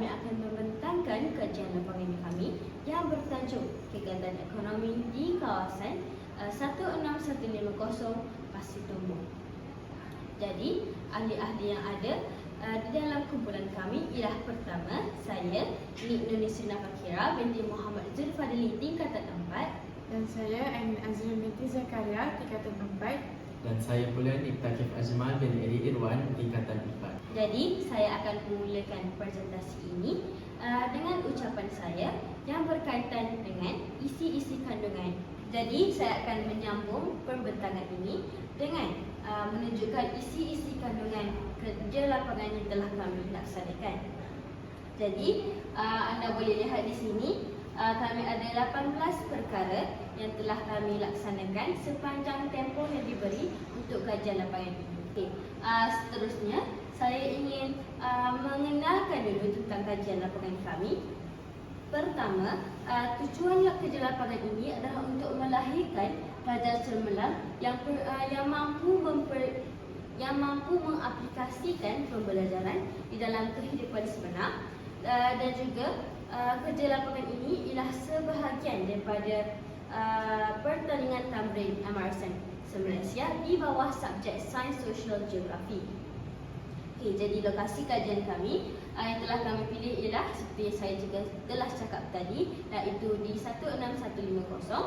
kami akan membentangkan kajian lapangan kami yang bertajuk Kegiatan Ekonomi di Kawasan uh, 16150 Pasir Tumbuh. Jadi, ahli-ahli yang ada uh, di dalam kumpulan kami ialah pertama, saya, Nik Nunisuna Fakira binti Muhammad Zulfadli tingkatan 4 Dan saya Ain Azrul binti Zakaria, tingkatan 4. Dan saya pula Niktakif Ajmal bin Eri Irwan tingkatan 4. Jadi, saya akan memulakan presentasi ini uh, dengan ucapan saya yang berkaitan dengan isi-isi kandungan. Jadi, saya akan menyambung perbentangan ini dengan uh, menunjukkan isi-isi kandungan kerja lapangan yang telah kami laksanakan. Jadi, uh, anda boleh lihat di sini uh, kami ada 18 perkara yang telah kami laksanakan sepanjang tempoh yang diberi untuk kajian lapangan ini. Okey, uh, seterusnya saya ingin uh, mengenalkan dulu tentang kajian lapangan kami. Pertama, uh, tujuan kerja lapangan ini adalah untuk melahirkan pelajar cemerlang yang per, uh, yang mampu memper, yang mampu mengaplikasikan pembelajaran di dalam kehidupan sebenar. Uh, dan juga uh, kerja lapangan ini ialah sebahagian daripada uh, pertandingan tamrin MRSN se-Malaysia di bawah subjek Sains Sosial Geografi. Okey, jadi lokasi kajian kami uh, yang telah kami pilih ialah seperti yang saya juga telah cakap tadi iaitu di 16150 uh,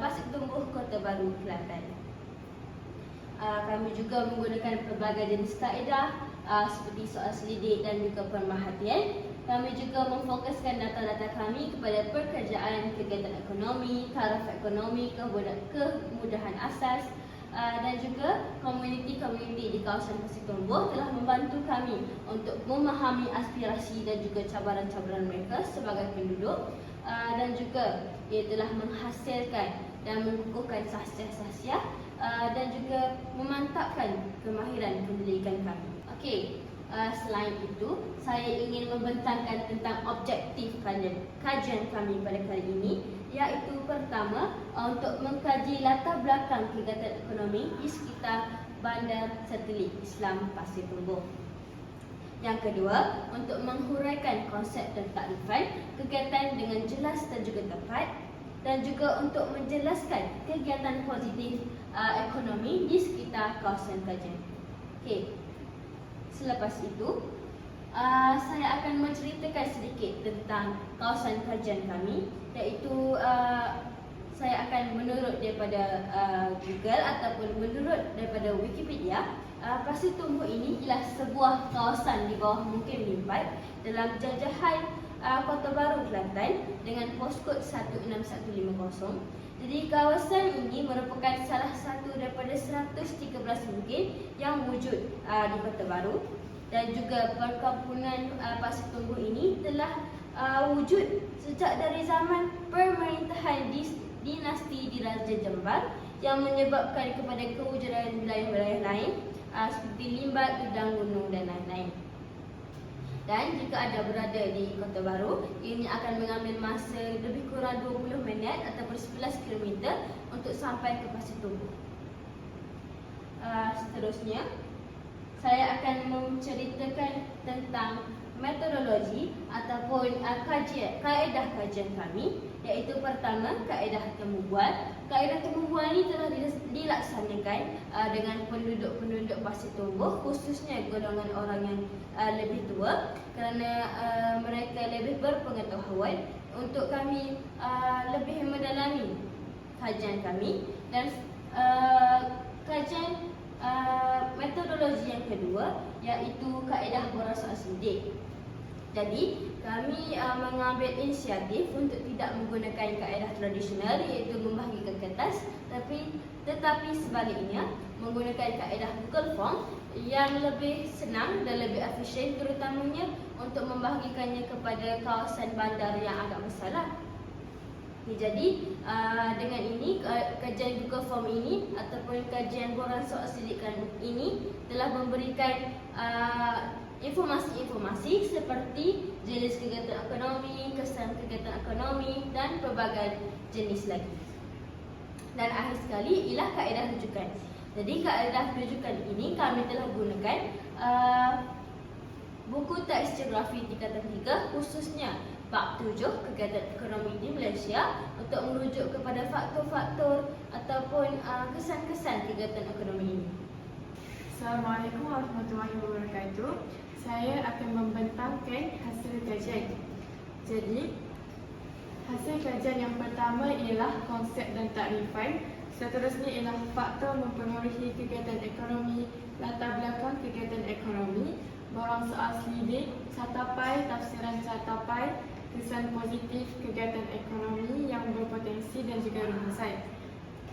Pasir Tumbuh Kota Baru Kelantan. Uh, kami juga menggunakan pelbagai jenis kaedah uh, seperti soal selidik dan juga pemerhatian. Kami juga memfokuskan data-data kami kepada pekerjaan, kegiatan ekonomi, taraf ekonomi, kemudahan asas, Uh, dan juga komuniti-komuniti di kawasan Pasir Tumbuh telah membantu kami untuk memahami aspirasi dan juga cabaran-cabaran mereka sebagai penduduk uh, dan juga ia telah menghasilkan dan mengukuhkan sahsia-sahsia uh, dan juga memantapkan kemahiran pendidikan kami. Okey, uh, selain itu saya ingin membentangkan tentang objektif kajian kami pada kali ini iaitu pertama uh, untuk mengkaji latar belakang kegiatan ekonomi di sekitar Bandar Satelit Islam Pasir Tumbuh. Yang kedua, untuk menghuraikan konsep dan takrifan kegiatan dengan jelas dan juga tepat dan juga untuk menjelaskan kegiatan positif uh, ekonomi di sekitar kawasan kajian. Okey. Selepas itu, uh, saya akan menceritakan sedikit tentang kawasan kajian kami. Iaitu uh, saya akan menurut daripada uh, Google ataupun menurut daripada Wikipedia uh, Pasir Tumbuh ini ialah sebuah kawasan di bawah mungkin limpat dalam jajahan uh, Kota Baru Kelantan dengan poskod 16150 jadi kawasan ini merupakan salah satu daripada 113 mungkin yang wujud uh, di Kota Baru dan juga perkampungan uh, Pasir Tumbuh ini telah uh, wujud sejak dari zaman pemerintahan dinasti di Raja Jembar yang menyebabkan kepada kewujudan wilayah-wilayah lain uh, seperti Limbat, Udang Gunung dan lain-lain. Dan jika ada berada di Kota Baru, ini akan mengambil masa lebih kurang 20 minit ataupun 11 km untuk sampai ke Pasir Tumbuh. Uh, seterusnya, saya akan menceritakan tentang metodologi ataupun uh, kajian kaedah kajian kami iaitu pertama kaedah temu bual. Kaedah temu bual ini telah dilaksanakan uh, dengan penduduk-penduduk Pasir Tumbuh khususnya golongan orang yang uh, lebih tua kerana uh, mereka lebih berpengetahuan untuk kami uh, lebih mendalami kajian kami dan uh, kajian uh, metodologi yang kedua iaitu kaedah berasal sidik. Jadi, kami uh, mengambil inisiatif untuk tidak menggunakan kaedah tradisional iaitu membahagikan kertas. Tapi tetapi sebaliknya menggunakan kaedah Google Form yang lebih senang dan lebih efisien terutamanya untuk membahagikannya kepada kawasan bandar yang agak besar jadi uh, dengan ini kajian Google Form ini ataupun kajian borang soal sidikan ini telah memberikan uh, informasi-informasi seperti jenis kegiatan ekonomi, kesan kegiatan ekonomi dan pelbagai jenis lagi. Dan akhir sekali ialah kaedah rujukan. Jadi kaedah rujukan ini kami telah gunakan uh, buku teks geografi tingkatan 3 khususnya bab 7 kegiatan ekonomi di Malaysia untuk merujuk kepada faktor-faktor ataupun uh, kesan-kesan kegiatan ekonomi ini. Assalamualaikum warahmatullahi wabarakatuh. Saya akan membentangkan hasil kajian. Jadi, hasil kajian yang pertama ialah konsep dan takrifan. Seterusnya ialah faktor mempengaruhi kegiatan ekonomi, latar belakang kegiatan ekonomi, borang soal selidik, catapai, tafsiran catapai, kesan positif kegiatan ekonomi yang berpotensi dan juga rumusan.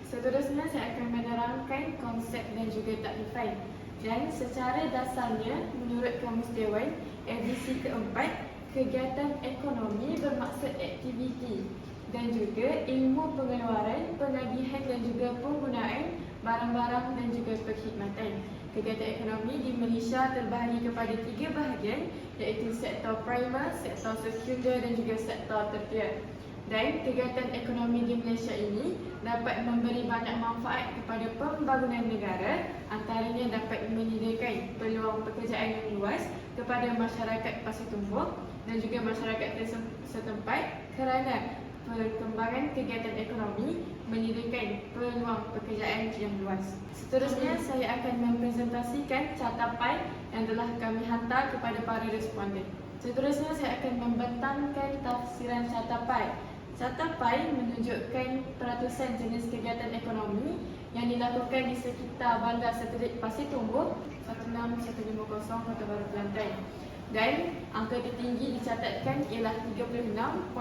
Seterusnya saya akan menerangkan konsep dan juga takrifan. Dan secara dasarnya menurut Kamus Dewan edisi keempat kegiatan ekonomi bermaksud aktiviti dan juga ilmu pengeluaran, penagihan dan juga penggunaan barang-barang dan juga perkhidmatan. Kegiatan ekonomi di Malaysia terbahagi kepada tiga bahagian iaitu sektor primer, sektor sekunder dan juga sektor tertiar. Dan kegiatan ekonomi di Malaysia ini dapat memberi banyak manfaat kepada pembangunan negara antaranya dapat menyediakan peluang pekerjaan yang luas kepada masyarakat pasar tumbuh dan juga masyarakat setempat kerana perkembangan kegiatan ekonomi menyediakan peluang pekerjaan yang luas. Seterusnya saya akan mempresentasikan catapan yang telah kami hantar kepada para responden. Seterusnya saya akan membentangkan tafsiran catapan. Catapan menunjukkan peratusan jenis kegiatan ekonomi yang dilakukan di sekitar bandar satelit Pasir Tumbuh 16150 Kota Baru Kelantan. Dan angka tertinggi dicatatkan ialah 36.8%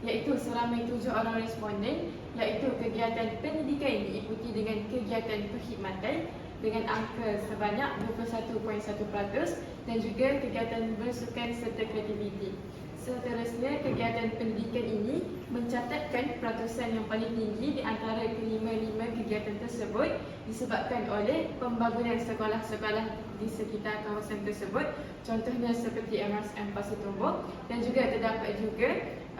iaitu seramai 7 orang responden iaitu kegiatan pendidikan diikuti dengan kegiatan perkhidmatan dengan angka sebanyak 21.1% dan juga kegiatan bersukan serta kreativiti. Seterusnya, kegiatan pendidikan ini mencatatkan peratusan yang paling tinggi di antara kelima-lima kegiatan tersebut disebabkan oleh pembangunan sekolah-sekolah di sekitar kawasan tersebut contohnya seperti MSM Pasir Tombok dan juga terdapat juga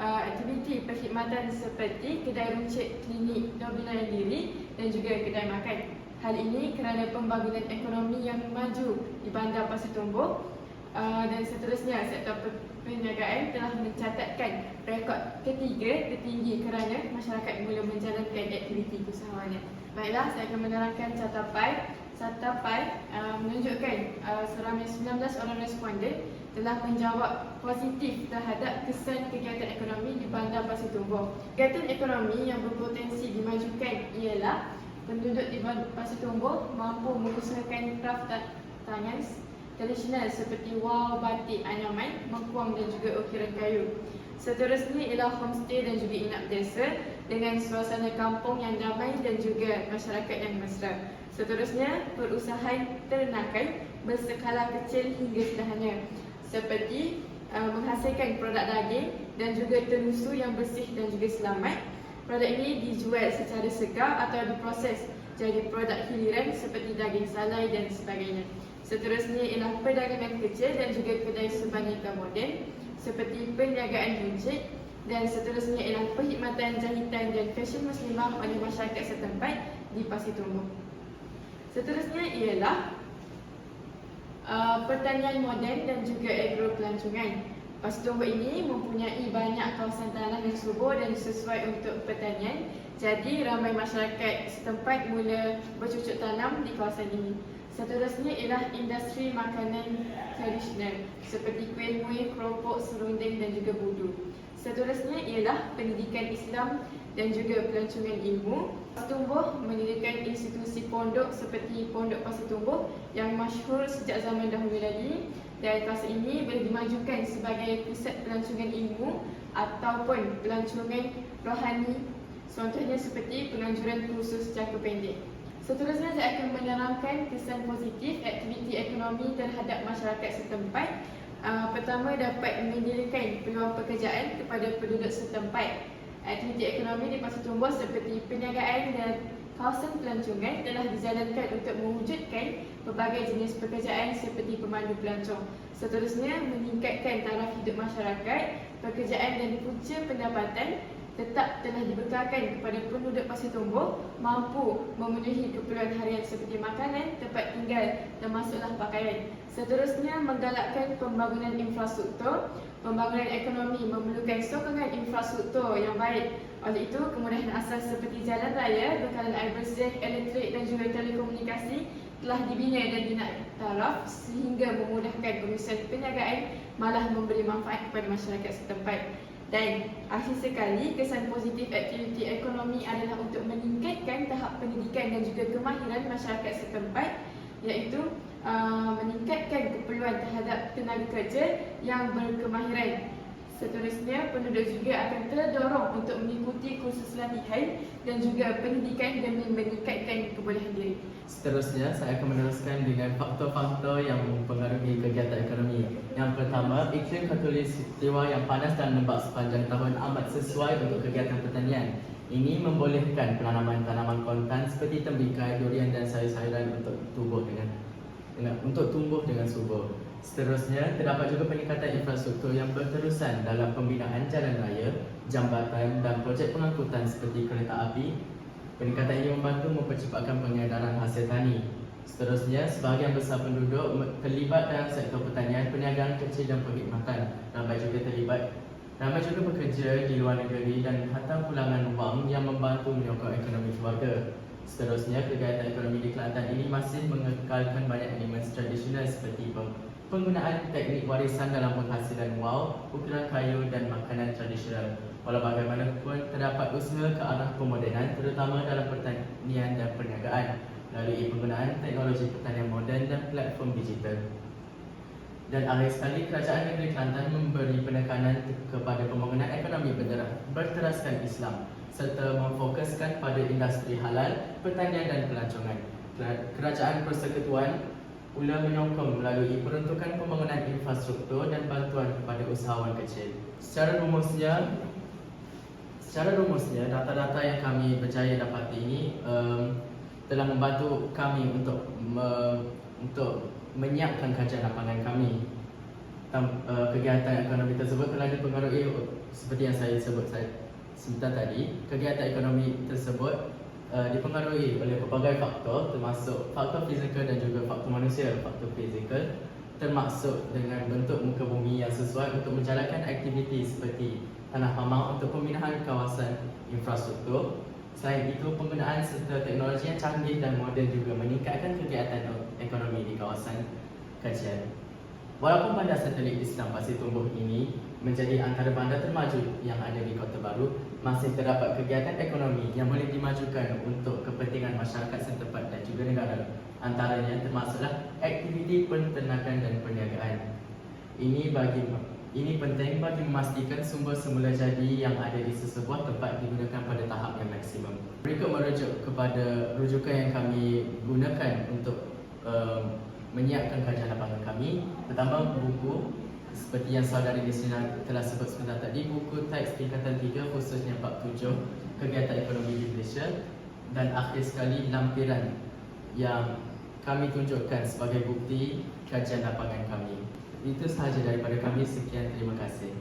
uh, aktiviti perkhidmatan seperti kedai runcit klinik Nobila Diri dan juga kedai makan. Hal ini kerana pembangunan ekonomi yang maju di bandar Pasir Tombok uh, dan seterusnya sektor perniagaan telah mencatatkan rekod ketiga tertinggi kerana masyarakat mula menjalankan aktiviti usahawannya. Baiklah, saya akan menerangkan catapan. Catapan uh, menunjukkan uh, seramai 19 orang responden telah menjawab positif terhadap kesan kegiatan ekonomi di Bandar Pasir Tumbuh. Kegiatan ekonomi yang berpotensi dimajukan ialah penduduk di Bandar Pasir Tumbuh mampu mengusahakan kraft tangan tradisional seperti wau, batik, anyaman, mengkuang dan juga ukiran kayu. Seterusnya ialah homestay dan juga inap desa dengan suasana kampung yang damai dan juga masyarakat yang mesra. Seterusnya, perusahaan ternakan berskala kecil hingga sederhana seperti uh, menghasilkan produk daging dan juga tenusu yang bersih dan juga selamat. Produk ini dijual secara segar atau diproses jadi produk hiliran seperti daging salai dan sebagainya. Seterusnya ialah perdagangan kecil dan juga kedai sebanyak moden seperti perniagaan runcit dan seterusnya ialah perkhidmatan jahitan dan fashion muslimah oleh masyarakat setempat di Pasir Tumbuh. Seterusnya ialah uh, pertanian moden dan juga agro pelancongan. Pasir Tumbuh ini mempunyai banyak kawasan tanah yang subur dan sesuai untuk pertanian. Jadi ramai masyarakat setempat mula bercucuk tanam di kawasan ini. Seterusnya ialah industri makanan tradisional seperti kuih muih, keropok, serunding dan juga budu. Seterusnya ialah pendidikan Islam dan juga pelancongan ilmu. Tumbuh menyediakan institusi pondok seperti Pondok Pasir Tumbuh yang masyhur sejak zaman dahulu lagi dan kawasan ini boleh dimajukan sebagai pusat pelancongan ilmu ataupun pelancongan rohani contohnya seperti penganjuran kursus jangka pendek. Seterusnya saya akan menerangkan kesan positif aktiviti ekonomi terhadap masyarakat setempat. Uh, pertama dapat menyediakan peluang pekerjaan kepada penduduk setempat. Aktiviti ekonomi di Pasir Tumbuh seperti perniagaan dan kawasan pelancongan telah dijalankan untuk mewujudkan pelbagai jenis pekerjaan seperti pemandu pelancong. Seterusnya meningkatkan taraf hidup masyarakat, pekerjaan dan punca pendapatan tetap telah dibekalkan kepada penduduk Pasir Tumbuh mampu memenuhi keperluan harian seperti makanan, tempat tinggal dan masuklah pakaian. Seterusnya menggalakkan pembangunan infrastruktur. Pembangunan ekonomi memerlukan sokongan infrastruktur yang baik. Oleh itu, kemudahan asas seperti jalan raya, bekalan air bersih, elektrik dan juga telekomunikasi telah dibina dan dinaktaraf sehingga memudahkan urusan perniagaan malah memberi manfaat kepada masyarakat setempat. Dan akhir sekali, kesan positif aktiviti ekonomi adalah untuk meningkatkan tahap pendidikan dan juga kemahiran masyarakat setempat iaitu uh, meningkatkan keperluan terhadap tenaga kerja yang berkemahiran. Seterusnya, penduduk juga akan terdorong untuk mengikuti kursus latihan dan juga pendidikan demi meningkatkan kebolehan diri. Seterusnya, saya akan meneruskan dengan faktor-faktor yang mempengaruhi kegiatan ekonomi. Yang pertama, iklim khatulistiwa yang panas dan lembap sepanjang tahun amat sesuai untuk kegiatan pertanian. Ini membolehkan penanaman tanaman kontan seperti tembikai, durian dan sayur-sayuran untuk tumbuh dengan, dengan untuk tumbuh dengan subur. Seterusnya, terdapat juga peningkatan infrastruktur yang berterusan dalam pembinaan jalan raya, jambatan dan projek pengangkutan seperti kereta api. Peningkatan ini membantu mempercepatkan pengedaran hasil tani. Seterusnya, sebahagian besar penduduk terlibat dalam sektor pertanian, perniagaan kecil dan perkhidmatan. Ramai juga terlibat Ramai juga bekerja di luar negeri dan hantar pulangan wang yang membantu menyokong ekonomi keluarga. Seterusnya, kegiatan ekonomi di Kelantan ini masih mengekalkan banyak elemen tradisional seperti penggunaan teknik warisan dalam penghasilan wow, ukiran kayu dan makanan tradisional. Walau bagaimanapun, terdapat usaha ke arah pemodenan terutama dalam pertanian dan perniagaan melalui penggunaan teknologi pertanian moden dan platform digital. Dan akhir sekali, Kerajaan Negeri Kelantan memberi penekanan kepada pembangunan ekonomi bertera- berteraskan Islam serta memfokuskan pada industri halal, pertanian dan pelancongan. Kera- Kerajaan Persekutuan pula menyokong melalui peruntukan pembangunan infrastruktur dan bantuan kepada usahawan kecil. Secara rumusnya, secara rumusnya data-data yang kami berjaya dapati ini um, telah membantu kami untuk me, untuk menyiapkan kajian lapangan kami. Tam, uh, kegiatan ekonomi tersebut telah dipengaruhi seperti yang saya sebut saya sebentar tadi. Kegiatan ekonomi tersebut uh, dipengaruhi oleh pelbagai faktor termasuk faktor fizikal dan juga faktor manusia. Faktor fizikal termasuk dengan bentuk muka bumi yang sesuai untuk menjalankan aktiviti seperti tanah pamang untuk pembinaan kawasan infrastruktur. Selain itu, penggunaan serta teknologi yang canggih dan moden juga meningkatkan kegiatan ekonomi di kawasan kajian. Walaupun bandar satelit Islam Pasir Tumbuh ini menjadi antara bandar termaju yang ada di Kota Baru, masih terdapat kegiatan ekonomi yang boleh dimajukan untuk kepentingan masyarakat setempat dan juga negara. Antaranya termasuklah aktiviti penternakan dan perniagaan. Ini bagi ini penting bagi memastikan sumber semula jadi yang ada di sesebuah tempat digunakan pada tahap yang maksimum. Berikut merujuk kepada rujukan yang kami gunakan untuk um, menyiapkan kajian lapangan kami. Pertama, buku seperti yang saudari di sini telah sebut sebentar tadi, buku teks tingkatan 3 khususnya bab 7 kegiatan ekonomi di Malaysia dan akhir sekali lampiran yang kami tunjukkan sebagai bukti kajian lapangan kami. Itu sahaja daripada kami. Sekian, terima kasih.